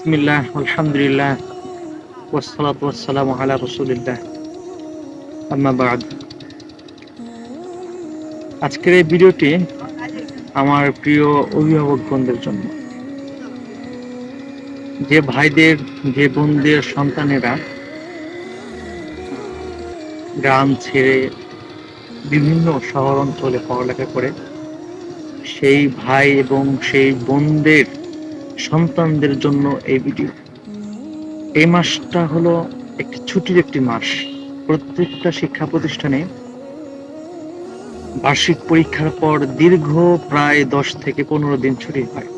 বিসমিল্লাহ, আলহামদুলিল্লাহ ওয়াসসালামু আলা রাসূলিল্লাহ। আজকের এই ভিডিওটি আমার প্রিয় অভিভাবকগণদের জন্য। যে ভাইদের, যে বোনদের, সন্তানেরা গ্রাম ছেড়ে বিভিন্ন শহর অঞ্চলে পড়ালেখা করে, সেই ভাই এবং সেই বোনদের সন্তানদের জন্য এই ভিডিও এই মাসটা হলো একটি ছুটির একটি মাস। প্রত্যেকটা শিক্ষা প্রতিষ্ঠানে বার্ষিক পরীক্ষার পর দীর্ঘ প্রায় দশ থেকে পনেরো দিন ছুটি হয়।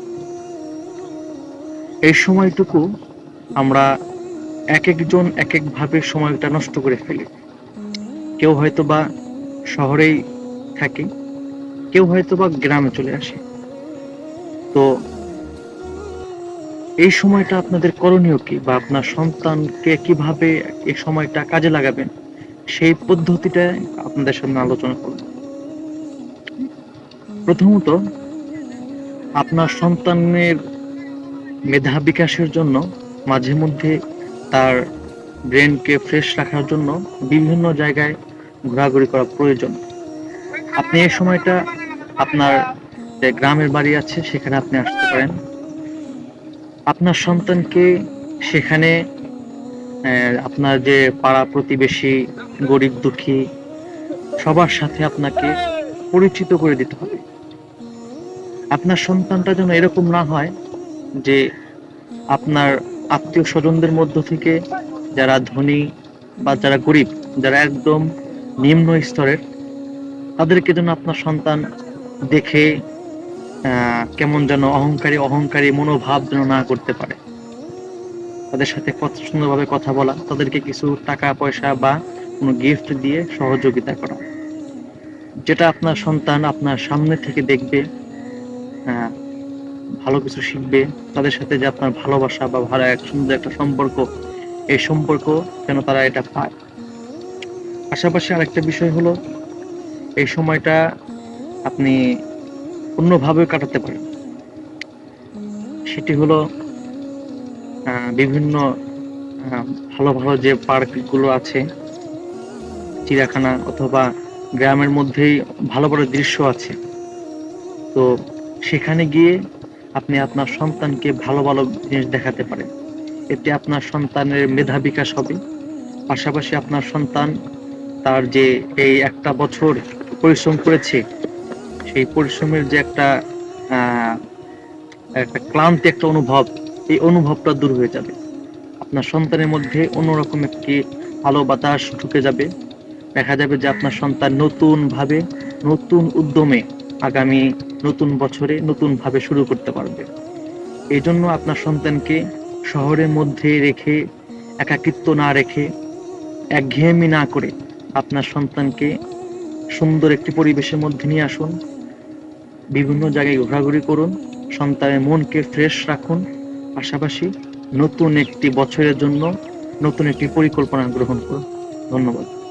এই সময়টুকু আমরা এক একজন এক একভাবে সময়টা নষ্ট করে ফেলি। কেউ হয়তো বা শহরেই থাকে, কেউ হয়তো বা গ্রামে চলে আসে। তো এই সময়টা আপনাদের করণীয় কি? বা আপনার সন্তানকে কীভাবে এই সময়টা কাজে লাগাবেন? সেই পদ্ধতিটা আপনাদের সামনে আলোচনা করব। প্রথমত, আপনার সন্তানের মেধা বিকাশের জন্য, মাঝে মধ্যে তার ব্রেনকে ফ্রেশ রাখার জন্য বিভিন্ন জায়গায় ঘোরাঘুরি করা প্রয়োজন। আপনি এই সময়টা আপনার যে গ্রামের বাড়ি আছে, সেখানে আপনি আসতে পারেন। আপনার সন্তানকে সেখানে আপনার যে পাড়া প্রতিবেশী, গরিব দুঃখী, সবার সাথে আপনাকে পরিচিত করে দিতে হবে। আপনার সন্তানটা যেন এরকম না হয় যে আপনার আত্মীয় স্বজনদের মধ্য থেকে যারা ধনী বা যারা গরিব, যারা একদম নিম্ন স্তরের, তাদেরকে যেন আপনার সন্তান দেখে কেমন যেন অহংকারী অহংকারী মনোভাব যেন না করতে পারে। তাদের সাথে কত সুন্দরভাবে কথা বলা, তাদেরকে কিছু টাকা, পয়সা বা কোনো গিফট দিয়ে সহযোগিতা করা। যেটা আপনার সন্তান আপনার সামনে থেকে দেখবে ভালো কিছু শিখবে, তাদের সাথে যে আপনার ভালোবাসা বা ভালো এক সুন্দর একটা সম্পর্ক, এই সম্পর্ক যেন তারা এটা পায়। পাশাপাশি আরেকটা বিষয় হলো, এই সময়টা আপনি অন্যভাবে কাটাতে পারেন সেটি হলো বিভিন্ন ভালো ভালো যে পার্কগুলো আছে, চিড়িয়াখানা অথবা গ্রামের মধ্যেই ভালো ভালো দৃশ্য আছে। তো সেখানে গিয়ে আপনি আপনার সন্তানকে ভালো ভালো জিনিস দেখাতে পারেন। এতে আপনার সন্তানের মেধা বিকাশ হবে। পাশাপাশি আপনার সন্তান তার যে এই একটা বছর পরিশ্রম করেছে সেই পরিশ্রমের যে একটা একটা ক্লান্তি একটা অনুভব, এই অনুভবটা দূর হয়ে যাবে। আপনার সন্তানের মধ্যে অন্যরকম একটি ভালো বাতাস ঢুকে যাবে। দেখা যাবে যে আপনার সন্তান নতুন ভাবে নতুন উদ্যমে আগামী নতুন বছরে নতুন ভাবে শুরু করতে পারবে। এই জন্য আপনার সন্তানকে শহরের মধ্যে রেখে, একাকিত্ব না রেখে, একঘেয়েমি না করে আপনার সন্তানকে সুন্দর একটি পরিবেশের মধ্যে নিয়ে আসুন। বিভিন্ন জায়গায় ঘোরাঘুরি করুন, সন্তানের মনকে ফ্রেশ রাখুন। পাশাপাশি নতুন একটি বছরের জন্য নতুন একটি পরিকল্পনা গ্রহণ করুন। ধন্যবাদ।